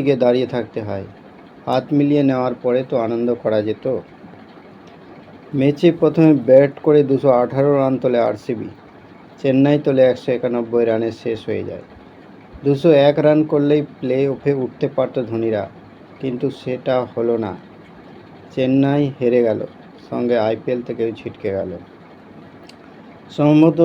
কিংবদন্তিকে দাঁড়িয়ে থাকতে হয়। হাত মিলিয়ে নেওয়ার পরে তো আনন্দ করা যেত। ম্যাচে প্রথমে ব্যাট করে দুশো আঠারো রান তোলে আরসিবি। চেন্নাই তোলে একশো একানব্বই রানে শেষ হয়ে যায়। দুশো এক রান করলেই প্লে অফে উঠতে পারত ধোনিরা, কিন্তু সেটা হলো না। চেন্নাই হেরে গেল, সঙ্গে আইপিএল থেকেও ছিটকে গেল। সম্ভবত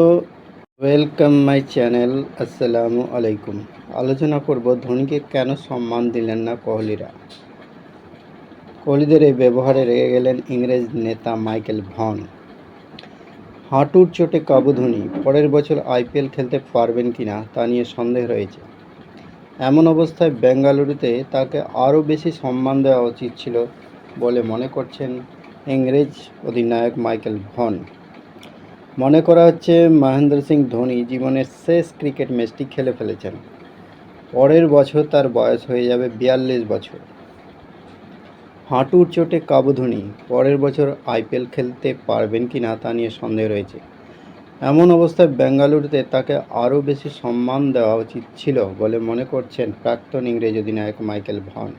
ওয়েলকাম মাই চ্যানেল আসসালামু আলাইকুম আলোচনা করব ধোনিকে কেন সম্মান দিলেন না কোহলিরা? কোহলিদের এই ব্যবহারে রেগে গেলেন ইংরেজ নেতা মাইকেল ভন। হাঁটুর চোটে কাবু ধোনি, পরের বছর আইপিএল খেলতে পারবেন কিনা তা নিয়ে সন্দেহ রয়েছে। এমন অবস্থায় বেঙ্গালুরুতে তাকে আরও বেশি সম্মান দেওয়া উচিত ছিল বলে মনে করছেন ইংরেজ অধিনায়ক মাইকেল ভন। মনে করা হচ্ছে মহেন্দ্র সিং ধোনি জীবনের শেষ ক্রিকেট ম্যাচটি খেলে ফেলেছেন। পরের বছর তার বয়স হয়ে যাবে বিয়াল্লিশ বছর। হাঁটুর চোটে কাবু ধোনি, পরের বছর আইপিএল খেলতে পারবেন কি না তা নিয়ে সন্দেহ রয়েছে। এমন অবস্থায় বেঙ্গালুরুতে তাকে আরও বেশি সম্মান দেওয়া উচিত ছিল বলে মনে করছেন প্রাক্তন ইংরেজ অধিনায়ক মাইকেল ভন।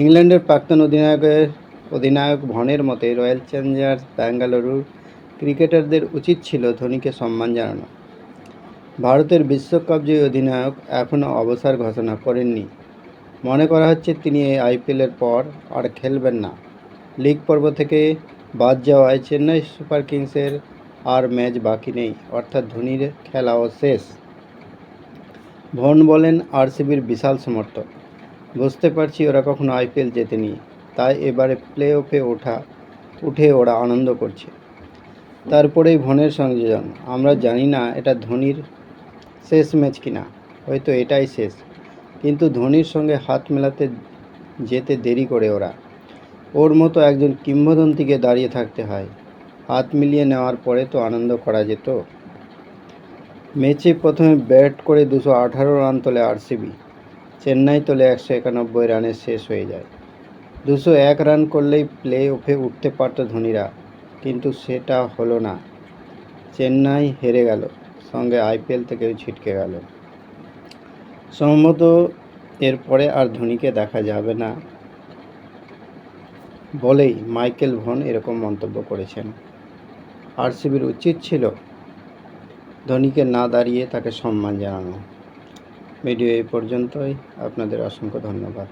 ইংল্যান্ডের প্রাক্তন অধিনায়কের অধিনায়ক ভনের মতে রয়্যাল চ্যালেঞ্জার্স ব্যাঙ্গালুরুর ক্রিকেটারদের উচিত ছিল ধোনিকে সম্মান জানানো। ভারতের বিশ্বকাপ জয়ী অধিনায়ক এখনও অবসর ঘোষণা করেননি। মনে করা হচ্ছে তিনি এই আইপিএলের পর আর খেলবেন না। লিগ পর্ব থেকে বাদ যাওয়ায় চেন্নাই সুপার কিংসের আর ম্যাচ বাকি নেই, অর্থাৎ ধোনির খেলাও শেষ। ভন বলেন, আরসিবির বিশাল সমর্থক। বুঝতে পারছি ওরা কখনো আইপিএল জেতেনি, তাই এবারে প্লে অফে ওঠা, উঠে ওরা আনন্দ করছে। তারপরেই ভনের সংযোজন। আমরা জানি না এটা ধোনির শেষ ম্যাচ কিনা, হয়তো এটাই শেষ। কিন্তু ধোনির সঙ্গে হাত মেলাতে যেতে দেরি করে ওরা। ওর মতো একজন কিংবদন্তিকে দাঁড়িয়ে থাকতে হয়। হাত মিলিয়ে নেওয়ার পরে তো আনন্দ করা যেত। ম্যাচে প্রথমে ব্যাট করে দুশো আঠারো রান তোলে আরসিবি। চেন্নাই তোলে একশো একানব্বই রানে শেষ হয়ে যায়। দুশো এক রান করলেই প্লে অফে উঠতে পারত ধোনিরা। কিন্তু সেটা হলো না। চেন্নাই হেরে গেল, সঙ্গে আইপিএল থেকেও ছিটকে গেল। সম্ভবত এরপরে আর ধোনিকে দেখা যাবে না বলেই মাইকেল ভন এরকম মন্তব্য করেছেন। আরসিবির উচিত ছিল ধোনিকে না দাঁড়িয়ে তাকে সম্মান জানানো। ভিডিও এই পর্যন্তই। আপনাদের অসংখ্য ধন্যবাদ।